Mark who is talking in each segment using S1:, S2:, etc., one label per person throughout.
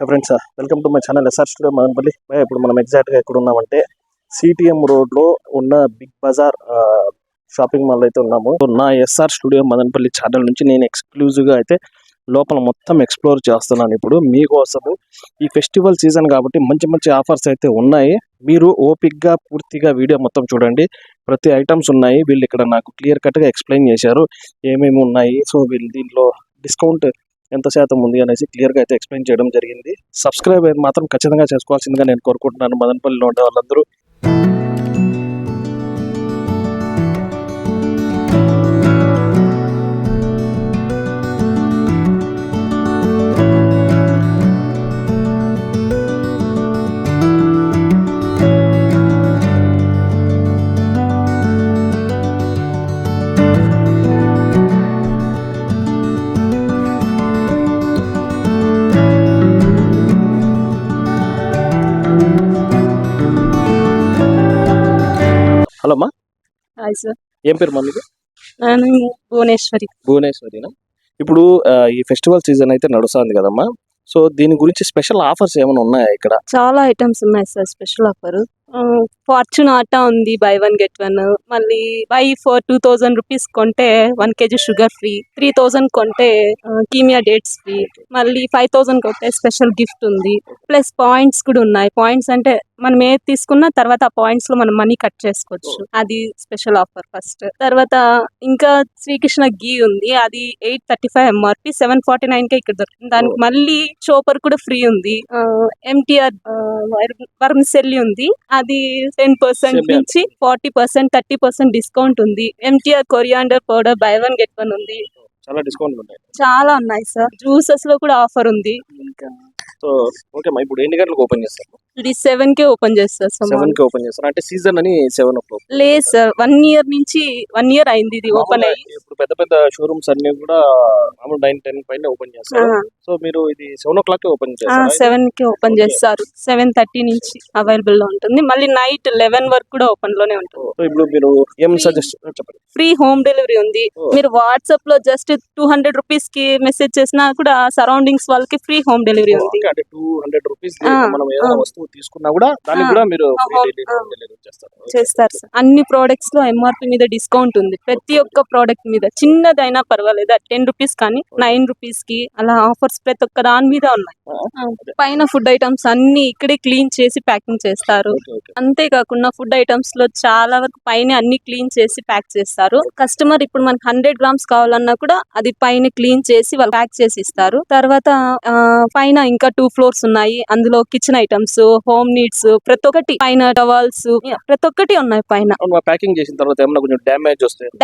S1: Friends welcome to my channel SR studio Madanapalle భయ్యా, ఇప్పుడు మనం ఎగ్జాక్ట్గా ఎక్కడ ఉన్నామంటే సిటిఎం రోడ్లో ఉన్న బిగ్ బజార్ షాపింగ్ మాల్ అయితే ఉన్నాము. సో నా ఎస్ఆర్ స్టూడియో మదనపల్లి ఛానల్ నుంచి నేను ఎక్స్క్లూజివ్గా అయితే లోపల మొత్తం ఎక్స్ప్లోర్ చేస్తున్నాను. ఇప్పుడు మీకోసము ఈ ఫెస్టివల్ సీజన్ కాబట్టి మంచి మంచి ఆఫర్స్ అయితే ఉన్నాయి. మీరు ఓపిక్గా పూర్తిగా వీడియో మొత్తం చూడండి. ప్రతి ఐటమ్స్ ఉన్నాయి. వీళ్ళు ఇక్కడ నాకు క్లియర్ కట్గా ఎక్స్ప్లెయిన్ చేశారు. ఏమేమి ఉన్నాయి? సో వీళ్ళు దీంట్లో డిస్కౌంట్ ఎంత శాతం ఉంది అనేసి క్లియర్గా అయితే ఎక్స్ప్లెయిన్ చేయడం జరిగింది. సబ్స్క్రైబ్ అయితే మాత్రం ఖచ్చితంగా చేసుకోవాల్సిందిగా నేను కోరుకుంటున్నాను. మదనపల్లిలో ఉండే వాళ్ళందరూ.
S2: హాయ్ సార్
S1: ఏం పేరు మమ్మీకి
S2: నేను భువనేశ్వరి.
S1: భువనేశ్వరినా? ఇప్పుడు ఈ ఫెస్టివల్ సీజన్ అయితే నడుస్తుంది కదమ్మా. సో దీని గురించి స్పెషల్ ఆఫర్స్ ఏమైనా ఉన్నాయా ఇక్కడ?
S2: చాలా ఐటమ్స్ ఉన్నాయి సార్ స్పెషల్ ఆఫర్. ఫార్చ్యూన్ ఆటా ఉంది బై వన్ గెట్ వన్ మళ్ళీ buy four two thousand rupees కొంటే one kg sugar free three thousand కొంటే కీమియా డేట్స్ ఫ్రీ మళ్ళీ ఫైవ్ థౌజండ్ కొంటే స్పెషల్ గిఫ్ట్ ఉంది. ప్లస్ పాయింట్స్ కూడా ఉన్నాయి. పాయింట్స్ అంటే మనం ఏది తీసుకున్నా తర్వాత ఆ పాయింట్స్లో మనం మనీ కట్ చేసుకోవచ్చు. అది స్పెషల్ ఆఫర్ ఫస్ట్. తర్వాత ఇంకా శ్రీకృష్ణ గీ ఉంది. అది eight thirty five MRP seven forty nine కే ఇక్కడ దొరుకుతుంది దానికి మళ్ళీ చోపర్ కూడా ఫ్రీ ఉంది. ఎంటీఆర్ వర్మిసెల్లి ఉంది. అది టెన్ పర్సెంట్ నుంచి forty percent thirty percent discount ఉంది. MTR coriander powder buy one get one ఉంది.
S1: చాలా డిస్కౌంట్
S2: చాలా ఉన్నాయి సార్. జ్యూసెస్లో కూడా ఆఫర్ ఉంది. ఇంకా
S1: సో ఓకే అమ్మా ఇప్పుడు ఎన్ని గంటలకు ఓపెన్ చేస్తారు?
S2: ఇది సెవెన్ కే ఓపెన్ చేస్తారు సార్
S1: సెవెన్కి ఓపెన్ చేస్తారు. అంటే సీజన్ అని సెవెన్ ఓ
S2: లేదు సార్ వన్ ఇయర్ నుంచి వన్ ఇయర్ అయింది ఇది ఓపెన్ అయ్యి.
S1: పెద్ద పెద్ద షోరూమ్స్ అన్ని కూడా మామూలు నైన్ టెన్ పైన ఓపెన్ చేస్తారు. సో మీరు ఇది సెవెన్ ఓ క్లాక్ ఓపెన్ చేస్తారు?
S2: సెవెన్కి ఓపెన్. చేస్తారు. సెవెన్ థర్టీ నుంచి అవైలబుల్లో ఉంటుంది. మళ్ళీ నైట్ లెవెన్ వరకు కూడా ఓపెన్లోనే ఉంటుంది.
S1: సో ఇప్పుడు మీరు ఏం సజెస్ట్ చెప్పండి.
S2: ఫ్రీ హోమ్ డెలివరీ ఉంది. మీరు వాట్సాప్లో జస్ట్ టూ హండ్రెడ్ రూపీస్కి మెసేజ్ చేసినా కూడా సరౌండింగ్స్ వాళ్ళకి ఫ్రీ హోమ్ డెలివరీ ఉంది.
S1: అంటే టూ హండ్రెడ్ రూపీస్ మనం ఏదైనా. వస్తువు తీసుకున్నా కూడా దానికి కూడా మీరు చేస్తారు.
S2: అన్ని ప్రోడక్ట్స్లో ఎంఆర్పి మీద డిస్కౌంట్ ఉంది. ప్రతి ఒక్క ప్రోడక్ట్ మీద చిన్నదైనా పర్వాలేదు. టెన్ రూపీస్ కానీ నైన్ రూపీస్కి అలా ఆఫర్స్ ప్రతి ఒక్క దాని మీద ఉన్నాయి. పైన ఫుడ్ ఐటమ్స్ అన్ని ఇక్కడే క్లీన్ చేసి ప్యాకింగ్ చేస్తారు. అంతేకాకుండా ఫుడ్ ఐటమ్స్లో చాలా వరకు పైన అన్ని క్లీన్ చేసి ప్యాక్ చేస్తారు. కస్టమర్ ఇప్పుడు మనకి హండ్రెడ్ గ్రామ్స్ కావాలన్నా కూడా అది పైన క్లీన్ చేసి వాళ్ళు ప్యాక్ చేసి ఇస్తారు. తర్వాత పైన ఇంకా టూ ఫ్లోర్స్ ఉన్నాయి. అందులో కిచెన్ ఐటమ్స్ హోమ్ నీడ్స్ ప్రతి ఒక్కటి పైన టవల్స్ ప్రతి ఒక్కటి ఉన్నాయి పైన.
S1: ప్యాకింగ్ చేసిన తర్వాత కొంచెం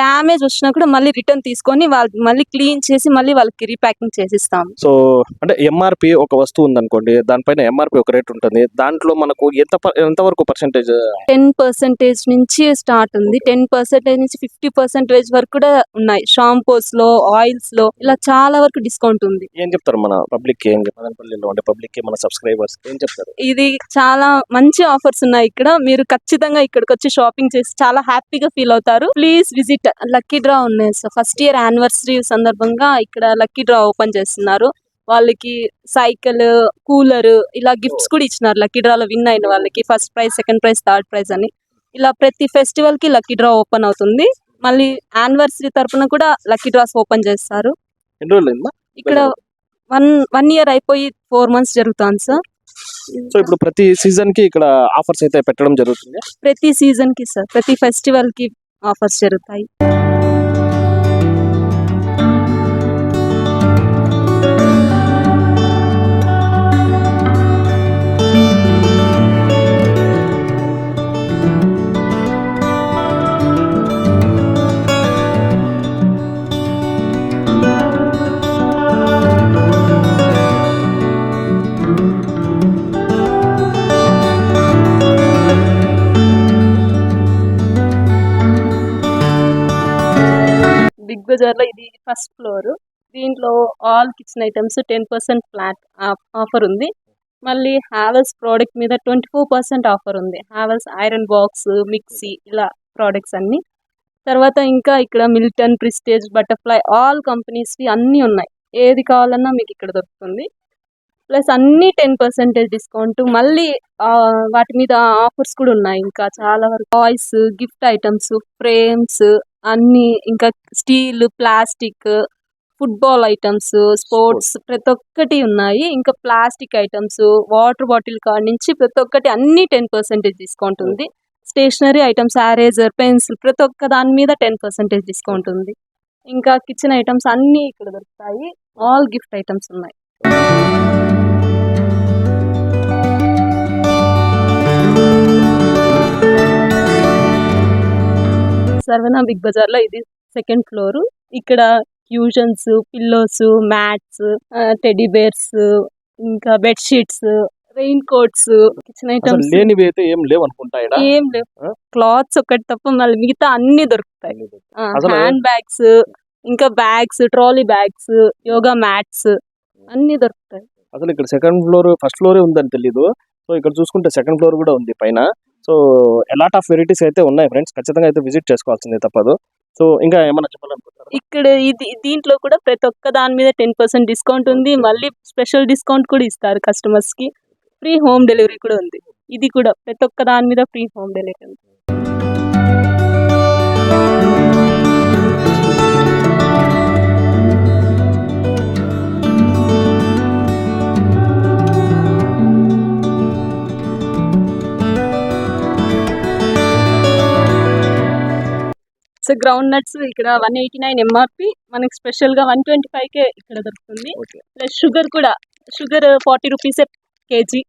S1: డ్యామేజ్
S2: వచ్చినా కూడా మళ్ళీ రిటర్న్ తీసుకొని వాళ్ళు మళ్ళీ క్లీన్ చేసి మళ్ళీ వాళ్ళకి రీప్యాకింగ్ చేసి ఇస్తాం
S1: సో అంటే ఎంఆర్పి ఒక వస్తువు ఉందనుకోండి దానిపైన ఎంఆర్పి ఒక రేట్ ఉంటుంది. దాంట్లో మనకు ఎంత ఎంత వరకు పర్సెంటేజ్
S2: టెన్ పర్సెంటేజ్ నుంచి స్టార్ట్ ఉంది. టెన్ పర్సెంటేజ్ నుంచి ఫిఫ్టీ పర్సెంటేజ్ వరకు కూడా ఉన్నాయి. షాంపూస్లో ఆయిల్స్లో ఇలా చాలా వరకు డిస్కౌంట్ ఉంది.
S1: ఏం చెప్తారు మన పబ్లిక్ ఏం మదనపల్లిలో ఉండే పబ్లిక్ మన సబ్స్క్రైబర్స్ ఏం చెప్తారు?
S2: ఇది చాలా మంచి ఆఫర్స్ ఉన్నాయి ఇక్కడ. మీరు ఖచ్చితంగా ఇక్కడికి వచ్చి షాపింగ్ చేసి చాలా హ్యాపీగా ఫీల్ అవుతారు. ప్లీజ్ విజిట్ లక్కీ డ్రా ఉన్నాయి ఫస్ట్ ఇయర్ యానివర్సరీ సందర్భంగా ఇక్కడ లక్కీ డ్రా ఓపెన్ చేస్తున్నారు. వాళ్ళకి సైకిల్ కూలర్ ఇలా గిఫ్ట్స్ కూడా ఇచ్చినారు. లక్కీ డ్రాలో విన్ అయిన వాళ్ళకి first prize second prize third prize అని. ఇలా ప్రతి ఫెస్టివల్కి లక్కీ డ్రా ఓపెన్ అవుతుంది. మళ్ళీ యానివర్సరీ తరపున కూడా లక్కీ డ్రాస్ ఓపెన్ చేస్తారు. ఇక్కడ వన్ వన్ ఇయర్ అయిపోయి ఫోర్ మంత్స్ జరుగుతుంది సార్
S1: సో ఇప్పుడు ప్రతి సీజన్కి ఇక్కడ ఆఫర్స్ అయితే పెట్టడం జరుగుతుంది.
S2: ప్రతి సీజన్కి సార్ ప్రతి ఫెస్టివల్కి ఆఫర్స్ జరుగుతాయి. బజార్లో ఇది ఫస్ట్ ఫ్లోర్. దీంట్లో all kitchen items ten percent flat offer ఉంది. మళ్ళీ హావెల్స్ ప్రోడక్ట్ మీద ట్వంటీ ఫోర్ పర్సెంట్ ఆఫర్ ఉంది. హావెల్స్ ఐరన్ బాక్స్ మిక్సీ ఇలా ప్రోడక్ట్స్ అన్ని. తర్వాత ఇంకా ఇక్కడ మిల్టన్ ప్రిస్టేజ్ బటర్ఫ్లై ఆల్ కంపెనీస్వి అన్నీ ఉన్నాయి. ఏది కావాలన్నా మీకు ఇక్కడ దొరుకుతుంది. ప్లస్ అన్ని టెన్ పర్సెంటేజ్ డిస్కౌంట్. మళ్ళీ వాటి మీద ఆఫర్స్ కూడా ఉన్నాయి. ఇంకా చాలా వరకు టాయ్స్ గిఫ్ట్ ఐటమ్స్ ఫ్రేమ్స్ అన్ని ఇంకా steel plastic football items sports ప్రతి ఒక్కటి ఉన్నాయి. ఇంకా ప్లాస్టిక్ ఐటమ్స్ వాటర్ బాటిల్ కాడ నుంచి ప్రతి ఒక్కటి అన్ని టెన్ పర్సెంటేజ్ డిస్కౌంట్ ఉంది. స్టేషనరీ ఐటమ్స్ యారేజర్ పెన్సిల్ ప్రతి ఒక్క దాని మీద టెన్ పర్సెంటేజ్ డిస్కౌంట్ ఉంది. ఇంకా కిచెన్ ఐటమ్స్ అన్ని ఇక్కడ దొరుకుతాయి. ఆల్ గిఫ్ట్ ఐటమ్స్ ఉన్నాయి. సర్వనా బిగ్ బజార్లో ఇది సెకండ్ ఫ్లోర్. ఇక్కడ fusions pillows mats teddy bears ఇంకా bed sheets rain coats kitchen items.
S1: లేనివి అయితే ఏం లేవు అనుకుంటా.
S2: ఏం లేవు? క్లాత్స్ ఒకటి తప్ప మళ్ళీ మిగతా అన్ని దొరుకుతాయి. హ్యాండ్ బ్యాగ్స్ ఇంకా bags trolley bags yoga mats అన్ని దొరుకుతాయి.
S1: అసలు ఇక్కడ సెకండ్ ఫ్లోర్ ఫస్ట్ ఫ్లోరే ఉందని తెలీదు. సో ఇక్కడ చూసుకుంటే సెకండ్ ఫ్లోర్ కూడా ఉంది పైన. సో ఎలాట్ ఆఫ్ వెరైటీస్ అయితే ఉన్నాయి ఫ్రెండ్స్ ఖచ్చితంగా అయితే విజిట్ చేసుకోవాల్సిందే తప్పదు. సో ఇంకా ఏమన్నా చెప్పాలనుకుంటున్నారా?
S2: ఇక్కడ ఇది దీంట్లో కూడా ప్రతి ఒక్క దాని మీద టెన్ పర్సెంట్ డిస్కౌంట్ ఉంది. మళ్ళీ స్పెషల్ డిస్కౌంట్ కూడా ఇస్తారు కస్టమర్స్కి. ఫ్రీ హోమ్ డెలివరీ కూడా ఉంది. ఇది కూడా ప్రతి ఒక్క దాని మీద ఫ్రీ హోమ్ డెలివరీ ఉంది గ్రౌండ్ నట్స్ ఇక్కడ వన్ ఎయిటీ నైన్ ఎంఆర్పి మనకి స్పెషల్గా వన్ ట్వంటీ ఫైవ్ కే ఇక్కడ దొరుకుతుంది. ప్లస్ షుగర్ కూడా షుగర్ ఫార్టీ రూపీస్ కేజీ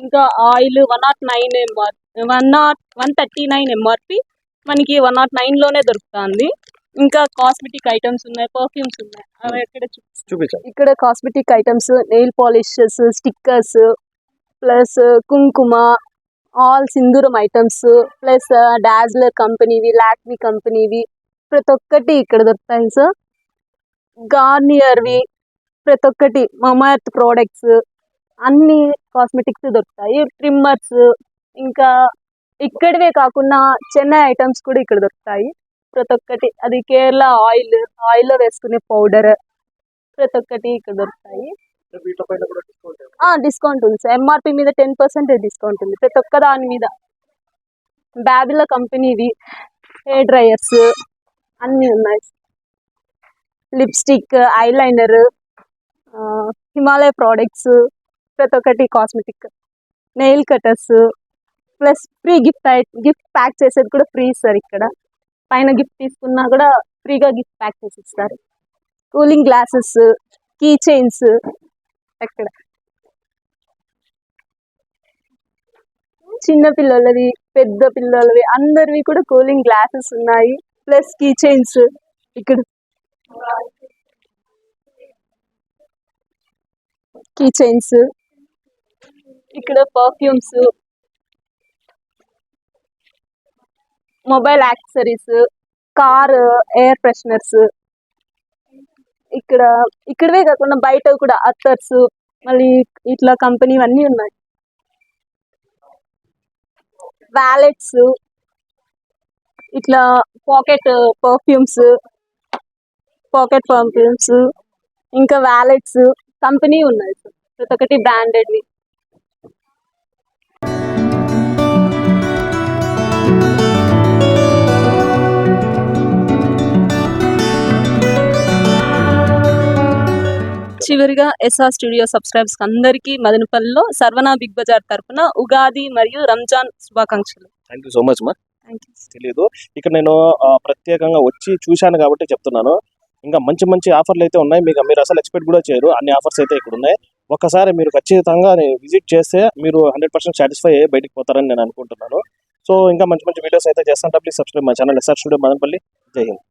S2: ఇంకా oil one nought nine MR one nought one thirty nine MRP మనకి వన్ నాట్ నైన్లోనే దొరుకుతుంది. ఇంకా కాస్మెటిక్ ఐటమ్స్ ఉన్నాయి పర్ఫ్యూమ్స్ ఉన్నాయి. అవి ఎక్కడ చూ-
S1: చూపించండి.
S2: ఇక్కడ cosmetic items nail polishes stickers plus కుంకుమ ఆల్ సింధూరం ఐటమ్స్ ప్లస్ డాజ్లర్ కంపెనీవి లాక్మీ కంపెనీవి ప్రతి ఒక్కటి ఇక్కడ దొరుకుతాయి సార్ గార్నియర్వి ప్రతి ఒక్కటి మమర్త్ ప్రోడక్ట్స్ అన్ని కాస్మెటిక్స్ దొరుకుతాయి. ట్రిమ్మర్స్ ఇంకా ఇక్కడివే కాకుండా చెన్నై ఐటమ్స్ కూడా ఇక్కడ దొరుకుతాయి. ప్రతి ఒక్కటి అది కేరళ ఆయిల్ ఆయిల్లో వేసుకునే పౌడర్ ప్రతి ఒక్కటి ఇక్కడ దొరుకుతాయి. ఆ డిస్కౌంట్ ఉంది సార్. ఎంఆర్పి మీద టెన్ పర్సెంట్ డిస్కౌంట్ ఉంది. ప్రతి ఒక్క దాని మీద బ్యాబిల కంపెనీవి హెయిర్ డ్రైయర్స్ అన్నీ ఉన్నాయి. లిప్స్టిక్ ఐలైనర్ హిమాలయ ప్రోడక్ట్స్ ప్రతి ఒక్కటి cosmetic nail cutters plus free gift gift pack చేసేది కూడా ఫ్రీ సార్ ఇక్కడ. పైన గిఫ్ట్ తీసుకున్నా కూడా ఫ్రీగా గిఫ్ట్ ప్యాక్ చేసి ఇస్తారు కూలింగ్ గ్లాసెస్ కీ చైన్స్ ఎక్కడ? చిన్న పిల్లలవి పెద్ద పిల్లలవి అందరివి కూడా కూలింగ్ గ్లాసెస్ ఉన్నాయి ప్లస్ కీ చైన్స్ ఇక్కడ. కీ చైన్స్ ఇక్కడ perfumes mobile accessories car air fresheners ఇక్కడ ఇక్కడవే కాకుండా బయట కూడా అత్తర్స్ మళ్ళీ ఇట్లా కంపెనీ అన్నీ ఉన్నాయి. వ్యాలెట్స్ ఇట్లా పాకెట్ పర్ఫ్యూమ్స్ పాకెట్ పర్ఫ్యూమ్స్ ఇంకా వ్యాలెట్స్ కంపెనీ ఉన్నాయి. సార్ ప్రతి ఒక్కటి బ్రాండెడ్వి చివరిగా ఎస్ఆర్ స్టూడియో సబ్స్క్రైబర్స్ అందరికీ మదనపల్లిలో సర్వనా బిగ్ బజార్ తరపున ఉగాది మరియు రంజాన్ శుభాకాంక్షలు.
S1: థ్యాంక్ యూ సో మచ్ మా తెలియదు ఇక్కడ నేను ప్రత్యేకంగా వచ్చి చూశాను కాబట్టి చెప్తున్నాను. ఇంకా మంచి మంచి ఆఫర్లు అయితే ఉన్నాయి. మీకు మీరు అసలు ఎక్స్పెక్ట్ కూడా చేయరు. అన్ని ఆఫర్స్ అయితే ఇక్కడ ఉన్నాయి. ఒక్కసారి మీరు ఖచ్చితంగా విజిట్ చేస్తే మీరు హండ్రెడ్ పర్సెంట్ సాటిస్ఫై అయ్యి బయటికి పోతారని నేను అనుకుంటున్నాను. సో ఇంకా మంచి మంచి వీడియోస్ అయితే చేస్తాను. ప్లీజ్ సబ్స్క్రైబ్ మా channel SR studio Madanapalle. Jai Hind.